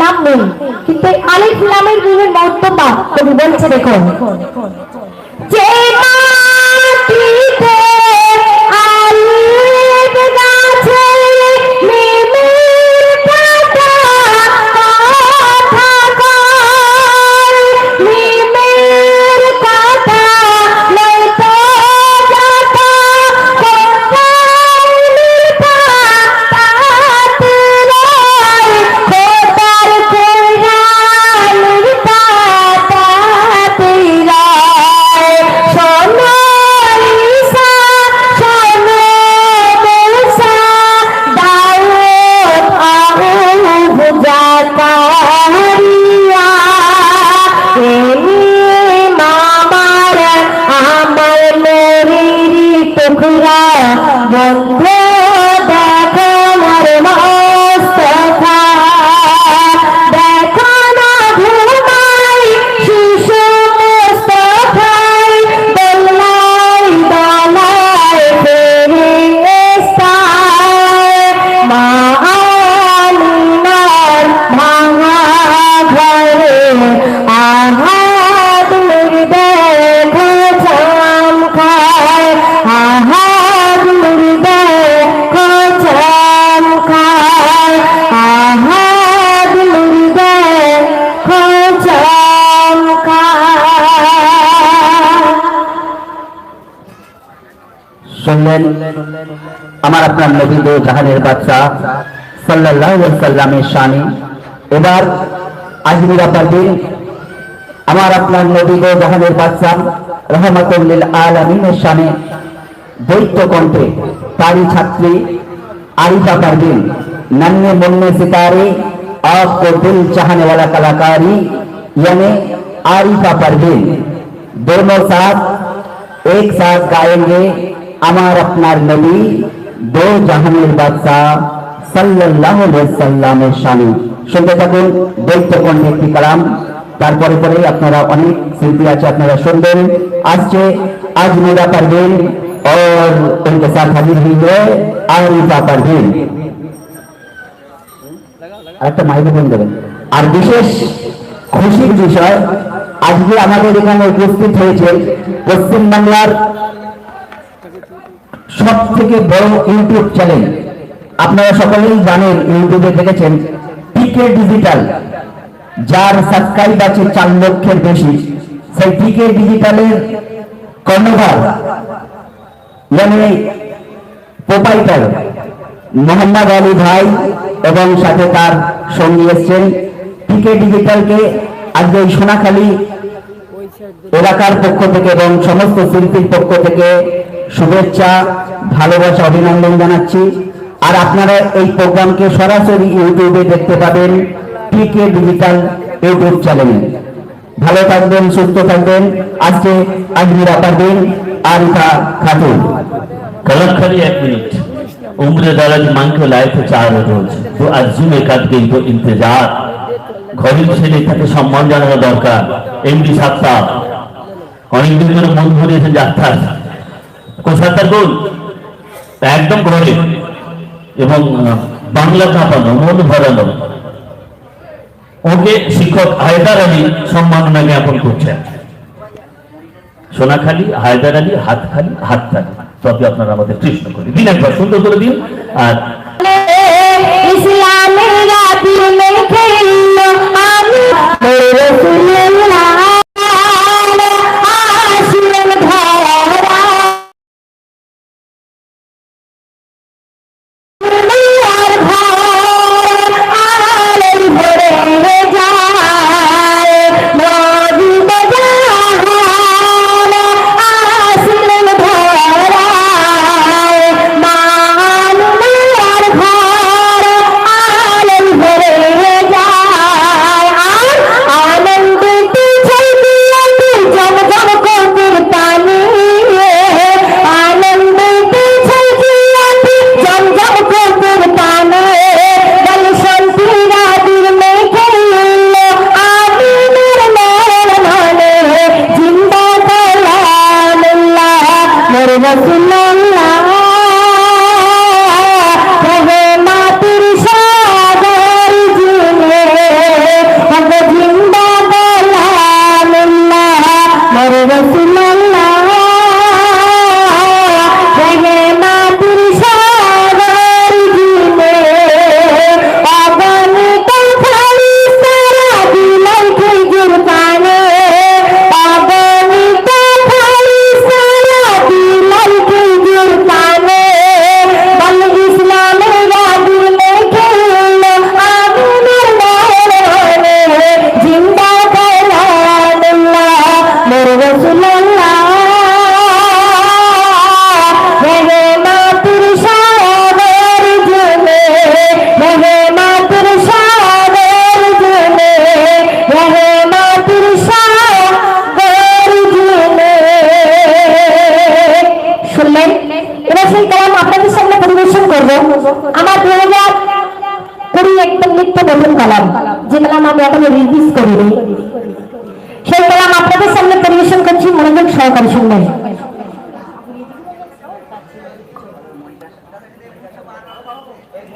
লাম নেই। কিন্তু আলিফ লামের মিমের মহত্ব মা কবি বলছে দেখো শুনলেন আমার আপনার নবী দো জাহানের বাচ্চা সাল্লাল্লাহু আলাইহি সাল্লামের শানি এবার আজমিরা পারবেন আমার আপনার নবী দো জাহানের বাচ্চা রহমাতুল্লিল আলামিনের শানে দৈত্য কণ্ঠে তারই ছাত্রী আরিফা পারবেন नन्हे मुन्ने सितारे आपको दिल चाहने वाला कलाकारी यानी आरिफा परवीन दोनों साथ एक साथ गाएंगे আমার আপনার নবী দো জাহানের বাদশাহ সাল্লাল্লাহু আলাইহি সাল্লামের শানে শুনতে থাকুন দৈত্য কণ্ঠে একটি কালাম তারপরে পরে আপনারা অনেক শিল্পী আছে আপনারা শুনবেন আসছে আজ মেরা পারবেন और उनके साथ हाजिर हुई है आरिफा परवीन একটা মাইক্রোফোন দেবেন আর বিশেষ খুশির বিষয় আজকে আমাদের এখানে উপস্থিত হয়েছে পশ্চিমবাংলার সব থেকে বড় ইউটিউব চ্যানেল আপনারা সকলেই জানেন, ইউটিউবে দেখেছেন পিকে ডিজিটাল যার সাবস্ক্রাইব আছে চার লক্ষের বেশি। সেই পিকে ডিজিটালের কর্ণধার মানে প্রোপাইটার মোহাম্মদ আলী ভাই এবং সাথে তার সঙ্গী এসছেন পিকে ডিজিটালকে আজকে এই সোনাখালী এলাকার পক্ষ থেকে এবং সমস্ত শিল্পীর পক্ষ থেকে শুভেচ্ছা ভালোবাসা অভিনন্দন জানাচ্ছি আর আপনারা এই প্রোগ্রামকে সরাসরি ইউটিউবে দেখতে পাবেন পিকে ডিজিটাল ইউটিউব চ্যানেলে ভালো থাকবেন সুস্থ থাকবেন আজকে আজমিরা পারবেন আরিফা খাতুন कलम खाली एक मिनट उम्र दराज मांग के लाए थे चार रोज তো আজ জুমে কাট গই তো ইন্তজার ঘরের ছেলে তাকে সম্মান জানানো দরকার এমডি সাত্তা অনেকদিন ধরে মন ভরিয়েছে যাত্রার কোথাকার গোল একদম এবং বাংলা মন ভরানো ওকে শিক্ষক হায়দার আলী সম্মাননা জ্ঞাপন করছেন। সোনাখালি, হায়দার আলী হাত খালি হাত খালি তবে আপনারা আমাদের কৃষ্ণ করি দিন একবার সুন্দর করে দিন, আর ইসলামের আমি রসুল্লাহ এই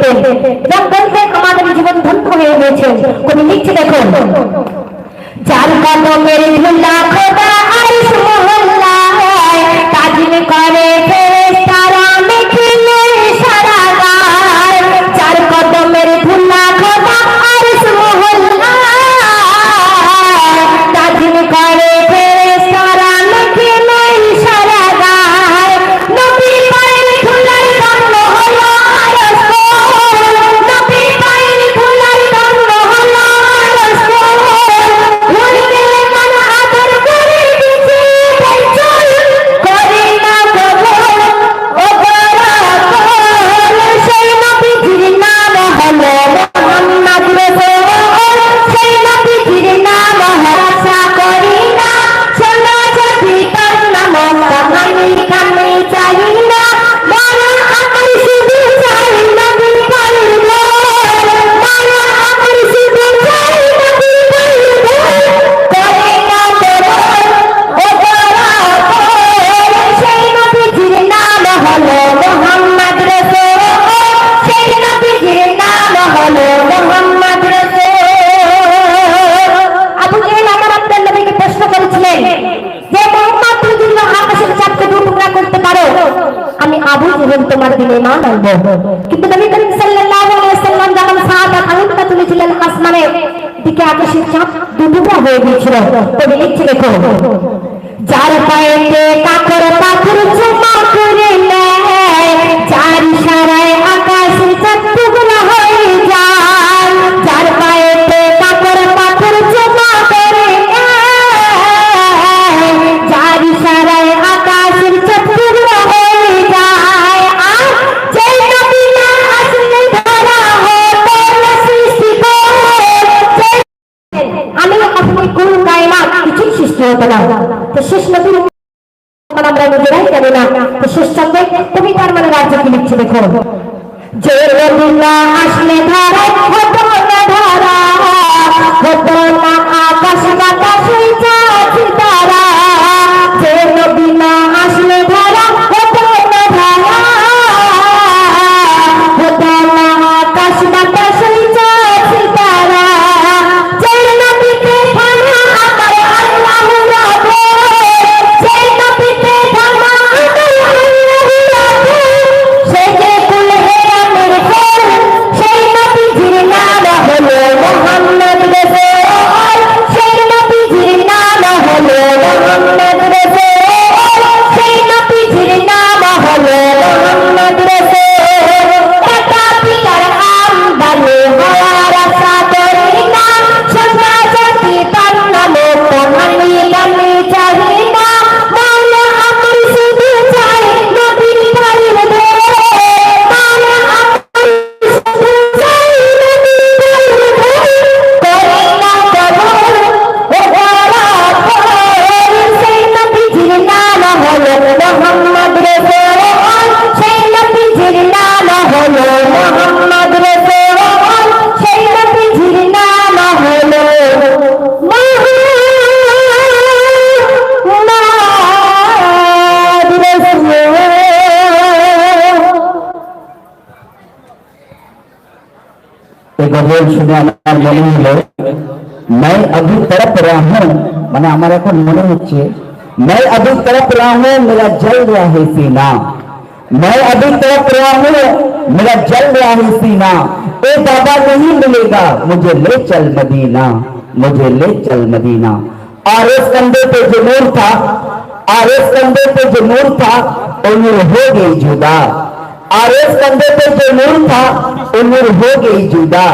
দিতেন এবং বলতেন আমাদের জীবন ধন্য হয়ে গেছে কবি লিখছে দেখুন যার কদমের ধুলা সকালে দিকে আকাশের চাপ দুটো হয়ে গিয়েছিল। তবে লিখছে লেখো যার পায়ে কাকর পাথর জমা করে নেয়, যার সারায় তো শেষ নবীর আমরা নিজেরাই জানি না তো শেষ চন্দ্রে তার মানে রাজ্য কি দেখো না আসলে ধারা না ধারা না নাম হলো মোহাম্মদ রসূল সেই নবীজির নাম হলো মোহাম্মদ রসূল সেই নবীজির নাম হলো মোহাম্মদ রসূল এই গজল শুনে আমার মনে হলো मैं अभी तड़प रहा हूँ মানে আমার এখন মনে হচ্ছে मैं अभी तड़प रहा हूँ, मेरा जल रहा है सीना। मैं अभी तड़प रहा हूँ, मेरा जल रहा है सीना। ए बाबा नहीं मिलेगा, मुझे ले चल मदीना, मुझे ले चल मदीना। और कंधे पे जो था और कंधे पे जो था, उम्र हो गई जुदा। और कंधे पे जो था नूर हो गई जुदा।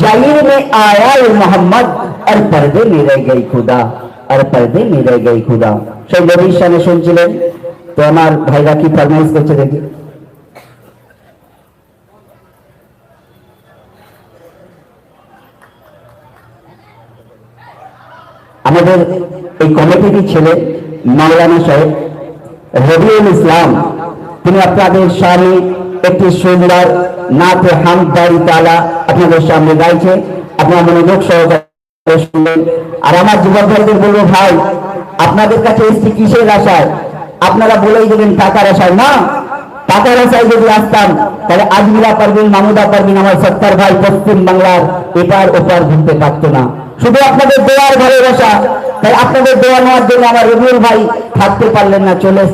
ज़ाहिर में आया मोहम्मद, और पर्दे में रह गई खुदा, और पर्दे में रह गई खुदा। সেই সামনে শুনছিলেন, তো আমার ভাইরা কি ফরমাইশ করছে দেখি। আমাদের এই কমিটির ছেলে মাওলানা সাহেব রবিউল ইসলাম, তিনি আপনাদের সামনে একটি সুন্দর নাতে হামদারি তালা আপনাদের সামনে গাইছে। আপনারা মনোযোগ সহকারে শুনবেন। আর আমার যুবক বলব, ভাই আপনাদের কাছে এসছি কিসের আশায়? আপনারা বলেই দেবেন টাকার আশায়। না, টাকার আশায় যদি আসতাম, তাহলে আজমিরা পারবেন, মামুদা পারবেন, আমার সত্তর ভাই পশ্চিম বাংলার এপার ওপার ঘুরতে পারতো না। শুধু আপনাদের দেওয়ার ভালোবাসা তাই আপনাদের দোয়া নেওয়ার জন্য আমার রবিউল ভাই থাকতে পারলেন না, চলে।